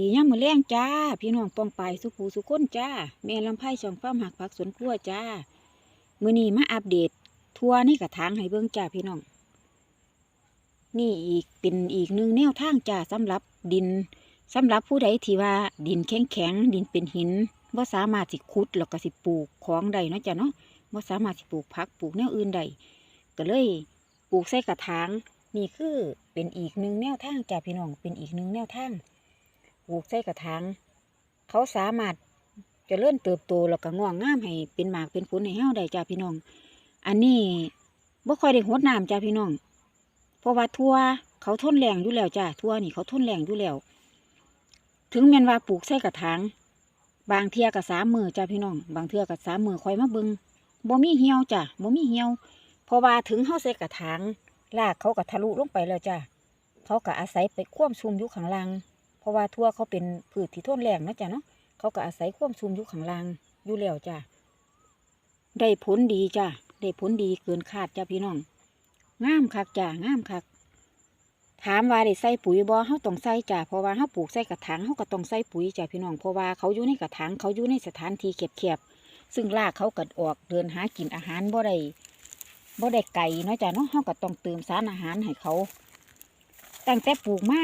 ดีย่ำมือแรงจ้า พี่น้องปองไปสุขูสุคนจ้าแม่ลำไผ่ช่องฟ้าหักผักสวนครัวจ้า มือนี้มาอัปเดต ทัวร์ในกระถางให้เบิ่งจ้าพี่น้อง นี่อีกเป็นอีกหนึ่งแนวทางจ้าสำหรับดินสำหรับผู้ใดที่ว่าดินแข็งแข็งดินเป็นหินว่าสามารถสิขุดแล้วก็สิปลูกของใดเนาะจ้าเนาะว่าสามารถสิปลูกผักปลูกแนวอื่นใดก็เลยปลูกใส่กระถางนี่คือเป็นอีกหนึ่งแนวทางจ้าพี่น้องเป็นอีกหนึ่งแนวทาง ปลูกใส่กระถางเขาสามารถจะเลื่อนเติบโตแล้วก็งอกงามให้เป็นหมากเป็นผลให้เฮาได้จ้าพี่น้อง อันนี้บ่ค่อยได้หดน้ำจ้าพี่น้อง เพราะว่าทั่วเขาทนแรงอยู่แล้วจ้าทั่วนี่เขาทนแรงอยู่แล้ว ถึงแม้นว่าปลูกใส่กระถางบางเทียกับสามมือจ้าพี่น้อง บางเทียกับสามมือคอยมาบิงบ่มีเหี่ยวจ้าบ่มีเหี่ยวเพราะว่าถึงเฮาใส่กระถางรากเขาก็ทะลุลงไปแล้วจ้าเขาก็อาศัยไปควบชุมอยู่ข้างล่าง ราะว่าทั่วเขาเป็นพืชที่ทนแรงนะจ้ะเนาะเขาก็อาศัยความซุมอยู่ข้างล่างอยู่แล้วจ้ะได้ผลดีจ้ะได้ผลดีเกินคาดจ้ะพี่น้องงามคักจ้ะงามคัก ถามว่าได้ใส่ปุ๋ยบ่เฮาต้องใส่จ้ะเพราะว่าเฮาปลูกใส่กระถางเฮาก็ต้องใส่ปุ๋ยจ้ะพี่น้องเพราะว่าเขาอยู่ในกระถางเขาอยู่ในสถานที่แคบๆซึ่งรากเขาก็ออกเดินหากินอาหารบ่ได้บ่ได้ไก่เนาะจ้ะเนาะเฮาก็ต้องเติมสารอาหารให้เขาตั้งแต่ปลูกมา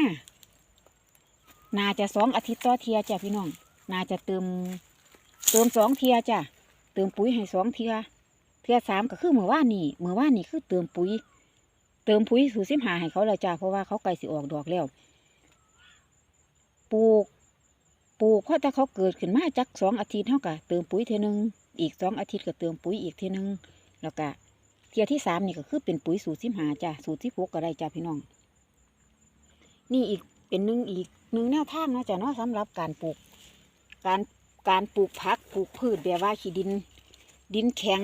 นาจะสองอาทิตย์ต่อเทียจ้ะพี่น้องนาจะเติม เติมสองเทียจ้ะเติมปุ๋ยให้สองเทียเทียสามก็คือเมื่อว่านี่เมื่อว่านี่คือเติมปุ๋ย เติมปุ๋ยสูสิบหาให้เขาแล้วจ้ะเพราะว่าเขาใกล้สิออกดอกแล้วปลูกปลูกเพราะถ้าเขาเกิดขึ้นมาจักสองอาทิตย์เท่ากับเติมปุ๋ยเทียหนึงอีกสองอาทิตย์ก็เติมปุ๋ยอีกเทียหนึงแล้วก็เทียที่สามนี่ก็คือเป็นปุ๋ยสูตรสิบหาจ้ะสูตรที่หกก็ได้จ้ะพี่น้อง นี่อีกเป็นหนึ่งอีก หนึ่งแนวทางเนาะจ้ะเนาะสำหรับการปลูก การการปลูกผักปลูกพืชแบบว่าขี้ดิน ดินแข็ง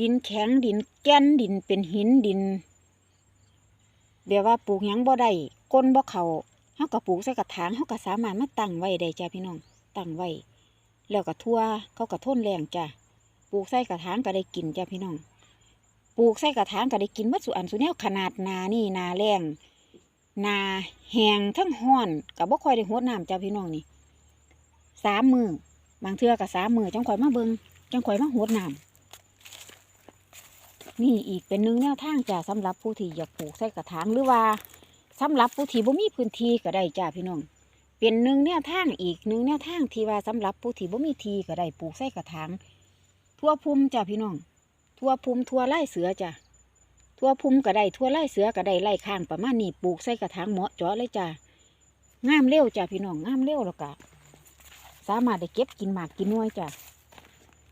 ดินแข็งดินแก่นดินเป็นหินดินแบบว่าปลูกหยังบ่ได้ก้นบ่เขาเฮาก็ปลูกใส่กระถางเฮาก็สามารถมาตั้งไว้ได้จ้ะพี่น้องตั้งไว้แล้วก็ทั่วเขาก็ทนแรงจ้ะปลูกใส่กระถางก็ได้กินจ้ะพี่น้อง ปลูกใส่กระถางก็ได้กินมัดสุอันสุแนวขนาดนานี่นาแรง นาแหงทั้งห้อนกับบ่ค่อยได้หดน้ำจ้าพี่น้องนี่สามมือบางเทื่อกับสามมือจังข่อยมาเบิงจังข่อยมาหดน้ำนี่อีกเป็นหนึ่งแนวทางจ้าสำหรับผู้ที่อยากปลูกใส่กระถางหรือว่าสำหรับผู้ที่บ่มีพื้นที่ก็ได้จ้าพี่น้องเป็นหนึ่งแนวทางอีกหนึ่งแนวทางที่ว่าสำหรับผู้ที่บ่มีที่ก็ได้ปลูกใส่กระถางทั่วพุ่มจ้าพี่น้องทั่วพุ่มทั่วไร่เสือจ้า ทั่วพุ่มก็ได้ทั่วไร่เสือก็ได้ไร่ข้างประมาณนี้ปลูกใส่กระถางเหมาะเจาะเลยจ้างามเร็วจ้ะพี่น้องงามเร็วแล้วก็สามารถได้เก็บกินหมากกินน่วยจ้ะ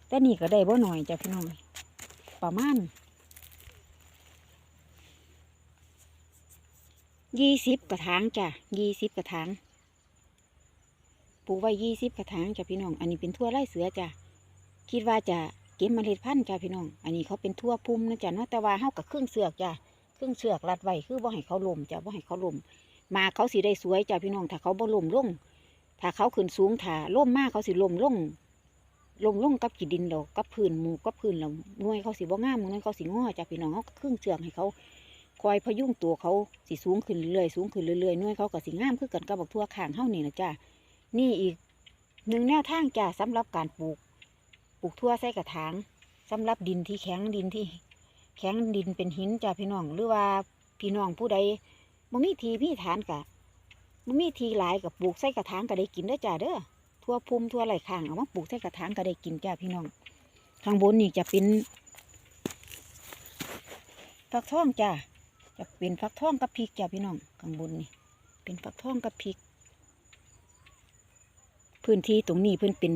แต่นี่ก็ได้บ่หน่อยจ้ะพี่น้องประมาณยี่สิบกระถางจ้ะยี่สิบกระถางปลูกไว้ยี่สิบกระถางจ้ะพี่น้อง อันนี้เป็นทั่วไร่เสือจ้ะคิดว่าจะ เก็บเมล็ดพันธุ์จ้าพี่น้อง อันนี้เขาเป็นทั่วพุ่มนะจ้ะเนาะแต่ว่าเฮากับเครื่องเสือกจ้ะเครื่องเสือกรัดไว้คือบ่ให้เขาลมจ้ะบ่ให้เขาลมมาเขาสิได้สวยจ้ะพี่น้อง ถ้าเขาบ่ลมลง ถ้าเขาขึ้นสูงถ้าล่มมากเขาสิล่มลงล่มลงกับกีดินเรากับพื้นหมู่กับพื้นเราหน่วยเขาสิบ่งามหน่วยเขาสิงอจ้ะพี่น้องเขาก็เครื่องเสือกให้เขาคอยพยุงตัวเขาสิสูงขึ้นเรื่อยสูงขึ้นเรื่อยๆหน่วยเขาก็สิงามคือกันกับบักทั่วข้างเฮานี่นะจ้ะนี่อีกหนึ่งแนวทางจ้ะสำหรับการปลูก ปลูกทั่วใส่กระถางสำหรับดินที่แข็งดินที่ แข็งดินเป็นหินจ้าพี่น้อง หรือว่าพี่น้องผู้ใดบ่มีทีมีฐานกะบ่มีทีหลายกับปลูกใส่กระถางก็ได้กินเด้จ้าเด้อทั่วภูมิทั่วไหลข้างเอามาปลูกใส่กระถางก็ได้กินจ้าพี่น้อง ข้างบนนี่จะเป็นฟักทองจ้าจะเป็นฟักทองกับพริกจ้าพี่น้องข้างบนนี่เป็นฟักทองกับพริก พื้นที่ตรงนี้เพิ่นเป็น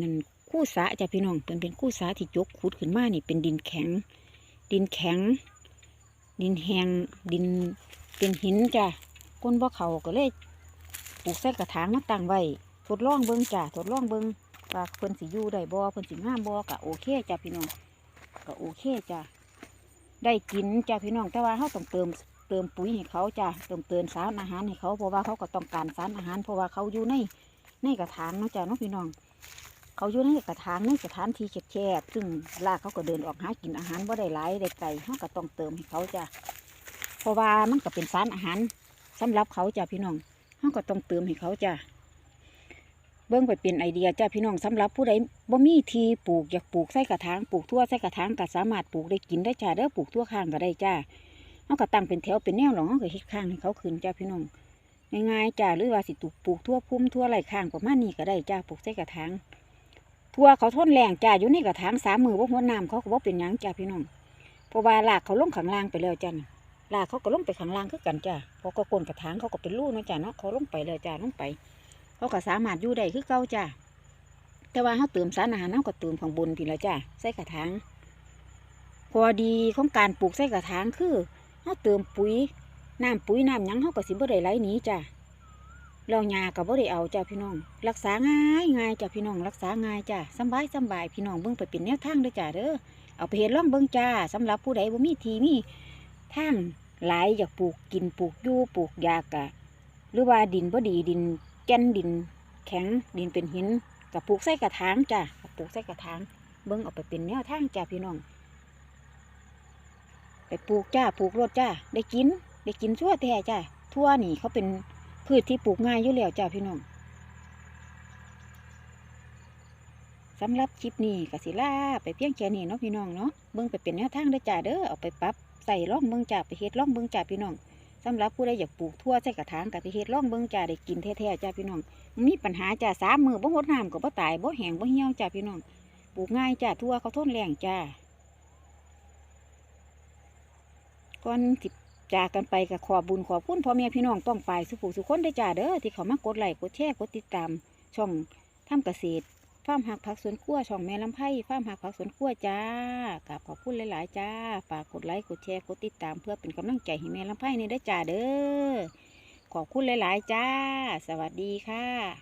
คู่สาจ้ะพี่น้องเพิ่นเป็นคู่สาที่ยกขุดขึ้นมานี่เป็นดินแข็ง ดินแข็ง ดินแห้งดินเป็นหินจ้ะก้นบ่อเขาก็เลยปลูกใส่กระถางมาตั้งไว้ทดลองเบิ่งจ้ะทดลองเบิ่งว่าเพิ่นสิอยู่ได้บ่เพิ่นสิงามบ่ก็โอเคจ้ะพี่น้องก็โอเคจ้ะได้กินจ้ะพี่น้องแต่ว่าเขาต้องเติมเติมปุ๋ยให้เขาจ้ะเติมเติมสารอาหารให้เขาเพราะว่าเขาก็ต้องการสารอาหาร เพราะว่าเขาอยู่ในในกระถางเนาะจ้ะเนาะพี่น้อง เขาอยู่ในกระถางในสถานที่แคบๆซึ่งลากเขาก็เดินออกหากินอาหารว่าได้หลายได้ไกลเขาก็ต้องเติมให้เขาจ้ะเพราะว่ามันก็เป็นสารอาหารสำหรับเขาจ้ะพี่น้องเขาก็ต้องเติมให้เขาจ้ะเบิ่งไปเป็นไอเดียจ้าพี่น้องสำหรับผู้ใดบ่มีทีปลูกอยากปลูกใส่กระถางปลูกทั่วใส่กระถางก็สามารถปลูกได้กินได้จ้าเด้อปลูกทั่วข้างก็ได้จ้าเฮาก็ตั้งเป็นแถวเป็นแนวหรอกเฮาก็เฮ็ดข้างให้เขาขึ้นจ้าพี่น้องง่ายๆจ้าหรือว่าสิปลูกปลูกทั่วพุ่มทั่วไร่ข้างประมาณนี้ก็ได้จ้าปลูกใส่กระถาง ทั่วเขาทนแรงจ้าอยู่ในกระถางสามมือบ่หัวน้ำเขาก็บ่เป็นหยังจ้าพี่น้องเพราะว่ารากเขาลงข้างล่างไปแล้วจ้าน่ะรากเขาก็ลงไปข้างล่างคือกันจ้าเพราะก็ก้นกระถางเขาก็เป็นรูเนะจ้าเนาะเขาลงไปเลยจ้าลงไป เขาก็สามารถอยู่ได้คือเก่าจ้าแต่ว่าเขาเติมสารอาหารเขาก็เติมข้างบนพี่ละจ้าใส่กระถางพอดีของการปลูกใส่กระถางคือเขาเติมปุ๋ยน้ำปุ๋ยน้ำยังเขาก็สิบ่ได้ไหลหนีจ้า เราหญ้าก็บ่ได้เอาจ้าพี่น้อง รักษาง่ายง่ายจ้าพี่น้อง รักษาง่ายจ้าสบายสบายพี่น้องเบิ่งไปเป็นแนวทางด้อจ้าเด้อเอาไปเฮ็ดล่องเบิ่งจ้าสำหรับผู้ใดบ่มีทีมีทางหลายอยากปลูกกินปลูกยู่ปลูกยากะหรือว่าดินบ่ดีดินแก่นดิน แข็งดินเป็นหินกับปลูกใส่กระถางจ้ะปลูกใส่กระถางเบิ้งเออกไปเป็นแนวทางจ้าพี่น้อง ไปปลูกจ้าปลูกรดจ้าได้กิน ได้กินชั่วแท้จ้าทั่วนี่เขาเป็น พืชที่ปลูกง่ายอยู่แล้วจ้าพี่น้องสำหรับคลิปนี้กสิล่าไปเพียงแค่นี้เนาะพี่น้องเนาะเบิ้งไปเป็นแนวทางเด้อจ้าเด้อเอาไปปรับใส่ร่องเบิ้งจ้าไปเฮ็ดร่องเบิ้งจ้าพี่น้องสำหรับผู้ใดอยากปลูกทั่วใส่กระถางกับไปเฮ็ดร่องเบิ่งจ้าได้กินแท้ๆจ้าพี่น้องมีปัญหาจ้าสามมือบ่หดน้ำก็บ่ตายบ่แห้งบ่เหี่ยวจ้าพี่น้องปลูกง่ายจ้าทั่วเขาทนแรงจ้าก่อนสิ จากกันไปกับขอบุญขอบพุ่นพ่อแม่พี่น้องต้องไปสุขสุขคนได้จ้าเด้อที่เขามากดไลค์กดแชร์กดติดตาม ช่องทำเกษตรฟาร์มหักผักสวนครัวช่องแม่ลำไผ่ฟาร์มหักผักสวนครัวจ้ากราบขอบคุณหลายๆจ้าฝากกดไลค์กดแชร์กดติดตามเพื่อเป็นกำลังใจให้แม่ลำไผ่ในได้จ้าเด้อขอบคุณหลายๆจ้า สวัสดีค่ะ